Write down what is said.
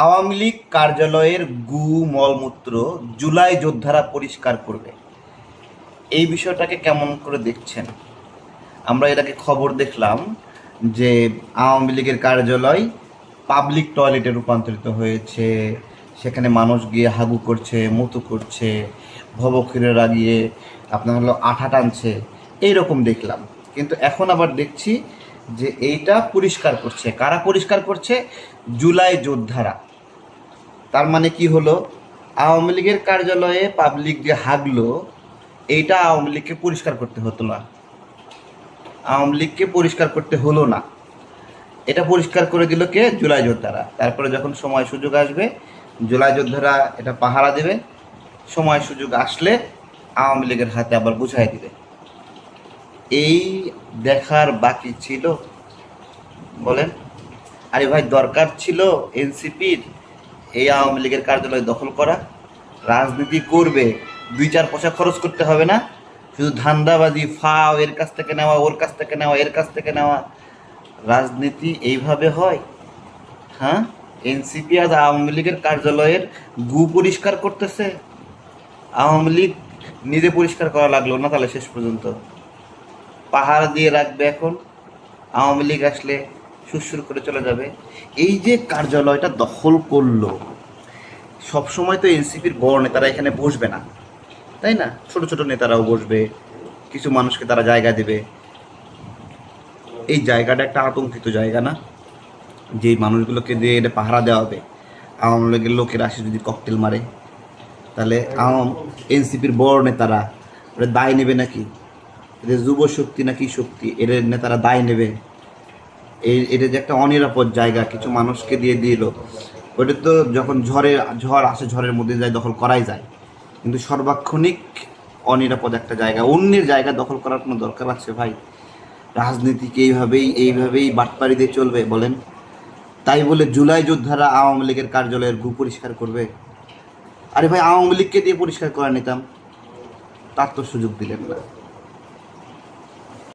আওয়ামী লীগ কার্যালয়ের গু, মলমূত্র জুলাই যোদ্ধারা পরিষ্কার করবে। এই বিষয়টাকে কেমন করে দেখছেন? আমরা এটাকে খবর দেখলাম যে আওয়ামী লীগের কার্যালয় পাবলিক টয়লেটে রূপান্তরিত হয়েছে। সেখানে মানুষ গিয়ে হাগু করছে, মুতু করছে ভবক্ষীরেরা গিয়ে আপনার হলো আঠা টানছে, এইরকম দেখলাম। কিন্তু এখন আবার দেখছি যে এইটা পরিষ্কার করছে। কারা পরিষ্কার করছে? জুলাই যোদ্ধারা। তার মানে কি হলো? আওয়ামী লীগের কার্যালয়ে পাবলিক যে হাগলো, এইটা আওয়ামী লীগকে পরিষ্কার করতে হতো না। আওয়ামী লীগকে পরিষ্কার করতে হলো না। এটা পরিষ্কার করে দিল কে? জুলাই যোদ্ধারা। তারপরে যখন সময় সুযোগ আসবে, জুলাই যোদ্ধারা এটা পাহারা দেবে। সময় সুযোগ আসলে আওয়ামী লীগের হাতে আবার বুঝাই দিবে। এই দেখার বাকি ছিল বলেন। আরে ভাই, দরকার ছিল এনসিপির এই আওয়ামী লীগের কার্যালয় দখল করা। রাজনীতি করবে, দুই চার পয়সা খরচ করতে হবে না। শুধু ধান্দাবাজি, ফাও, এর কাছ থেকে নেওয়া, ওর কাছ থেকে নেওয়া, এর কাছ থেকে নেওয়া। রাজনীতি এইভাবে হয়? হ্যাঁ? এনসিপি আজ আওয়ামী লীগের কার্যালয়ের গু পরিষ্কার করতেছে। আওয়ামী লীগ নিজে পরিষ্কার করা লাগল না তাহলে শেষ পর্যন্ত? পাহাড় দিয়ে রাখবে এখন? আওয়ামী লীগ আসলে সুরসুর করে চলে যাবে। এই যে কার্যালয়টা দখল করল সবসময় তো এনসিপির বড় নেতারা এখানে বসবে না, তাই না? ছোট ছোট নেতারাও বসবে, কিছু মানুষকে তারা জায়গা দেবে। এই জায়গাটা একটা আতঙ্কিত জায়গা না? যে মানুষগুলোকে দিয়ে এটা পাহারা দেওয়া হবে। আওয়ামী লীগের লোকেরা আসে যদি ককটেল মারে, তাহলে আওয়াম, এনসিপির বড় নেতারা দায় নেবে নাকি? এদের যুব শক্তি নাকি শক্তি? এর নেতারা দায় নেবে। এই এটা যে একটা অনিরাপদ জায়গা, কিছু মানুষকে দিয়ে দিল, ওটা তো যখন ঝড়ে ঝড় আসে, ঝড়ের মধ্যে যায় দখল করাই যায়। কিন্তু সর্বাক্ষণিক অনিরাপদ একটা জায়গা, অন্যের জায়গা দখল করার কোনো দরকার আছে ভাই? রাজনীতিকে এইভাবেই এইভাবেই বাটপাড়ি দিয়ে চলবে, বলেন। তাই বলে জুলাই যোদ্ধারা আওয়ামী লীগের কার্যালয়ের গু পরিষ্কার করবে? আরে ভাই, আওয়ামী লীগকে দিয়ে পরিষ্কার করে নিতাম। তার তো সুযোগ দিলেন না।